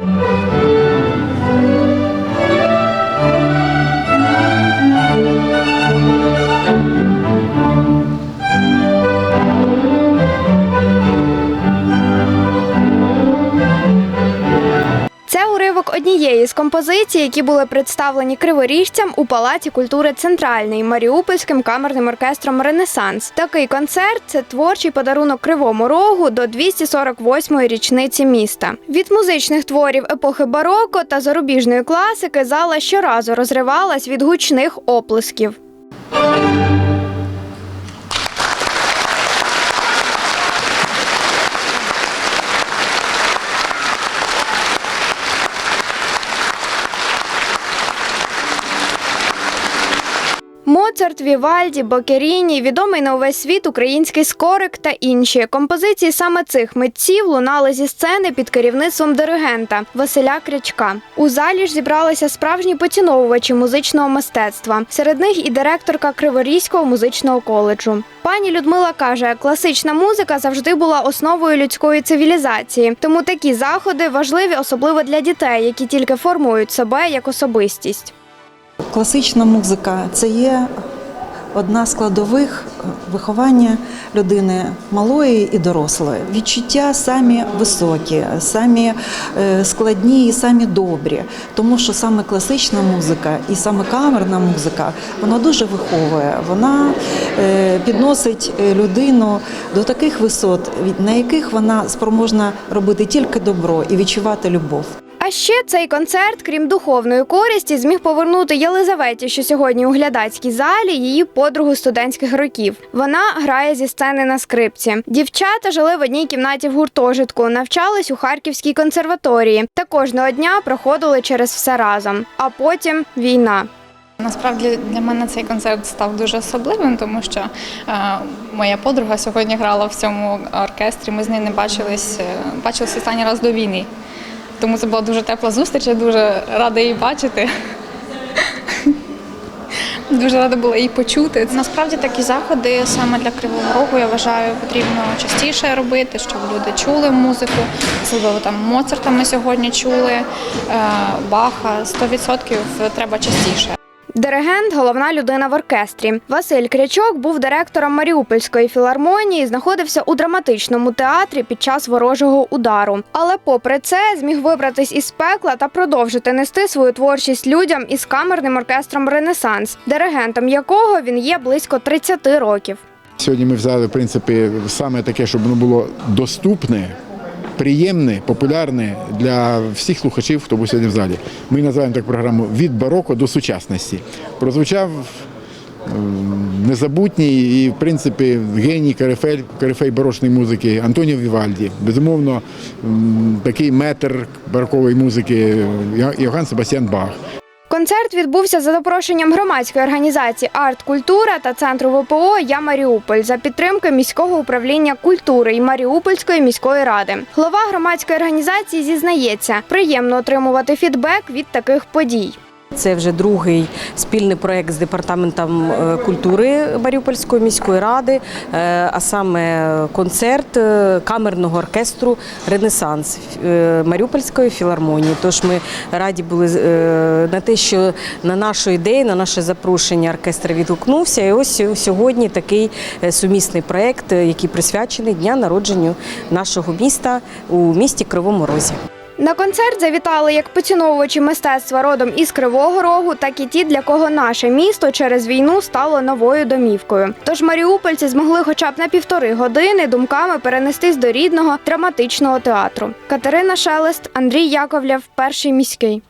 Це уривок однієї з композицій, які були представлені криворіжцям у Палаці культури Центральний Маріупольським камерним оркестром Ренесанс. Такий концерт це творчий подарунок Кривому Рогу до 248-ї річниці міста. Від музичних творів епохи бароко та зарубіжної класики зала щоразу розривалась від гучних оплесків. Моцарт, Вівальді, Бокеріні, відомий на увесь світ український скорик та інші композиції саме цих митців лунали зі сцени під керівництвом диригента Василя Крячка. У залі ж зібралися справжні поціновувачі музичного мистецтва. Серед них і директорка Криворізького музичного коледжу. Пані Людмила каже, класична музика завжди була основою людської цивілізації, тому такі заходи важливі особливо для дітей, які тільки формують себе як особистість. Класична музика це є одна з складових е, виховання людини малої і дорослої. Відчуття самі високі, самі е, складні і самі добрі. Тому що саме класична музика і саме камерна музика вона дуже виховує. Вона е, підносить людину до таких висот, на яких вона спроможна робити тільки добро і відчувати любов. А ще цей концерт, крім духовної користі, зміг повернути Єлизаветі, що сьогодні у глядацькій залі, її подругу студентських років. Вона грає зі сцени на скрипці. Дівчата жили в одній кімнаті в гуртожитку, навчались у Харківській консерваторії та кожного дня проходили через все разом. А потім війна. Насправді для мене цей концерт став дуже особливим, тому що е, моя подруга сьогодні грала в цьому оркестрі. Ми з нею не бачились, е, бачились останній раз до війни. Тому це була дуже тепла зустріч, я дуже рада її бачити. Дуже рада була її почути. Насправді такі заходи саме для Кривого Рогу, я вважаю, потрібно частіше робити, щоб люди чули музику. Особливо там Моцарта ми сьогодні чули, е, Баха 100% треба частіше. Диригент головна людина в оркестрі. Василь Крячок був директором Маріупольської філармонії, знаходився у драматичному театрі під час ворожого удару. Але, попри це, зміг вибратись із пекла та продовжити нести свою творчість людям із камерним оркестром Ренесанс, диригентом якого він є близько 30 років. Сьогодні ми взяли, в принципі, саме таке, щоб воно було доступне, приємне, популярне для всіх слухачів, хто був сьогодні в залі. Ми називаємо так програму від бароко до сучасності. Прозвучав ем, незабутній і, в принципі, геній Карифель, Карифей барочної музики Антоніо Вівальді. Безумовно, такий метр барокової музики Йо- Йоганн Себастьян Бах. Концерт відбувся за запрошенням громадської організації Арт Культура та центру ВПО Я Маріуполь за підтримки міського управління культури і Маріупольської міської ради. Голова громадської організації зізнається, приємно отримувати фідбек від таких подій. Це вже другий спільний проект з департаментом е, культури Маріупольської міської ради, е, а саме концерт е, камерного оркестру Ренесанс Маріупольської філармонії. Тож ми раді були на те, що на нашу ідею, на наше запрошення оркестр відгукнувся. І ось сьогодні такий сумісний проект, який присвячений дня народженню нашого міста у місті Кривому Розі. На концерт завітали як поціновувачі мистецтва родом із Кривого Рогу, так і ті, для кого наше місто через війну стало новою домівкою. Тож маріупольці змогли хоча б на півтори години думками перенестись до рідного драматичного театру. Катерина Шелест, Андрій Яковлєв, перший міський.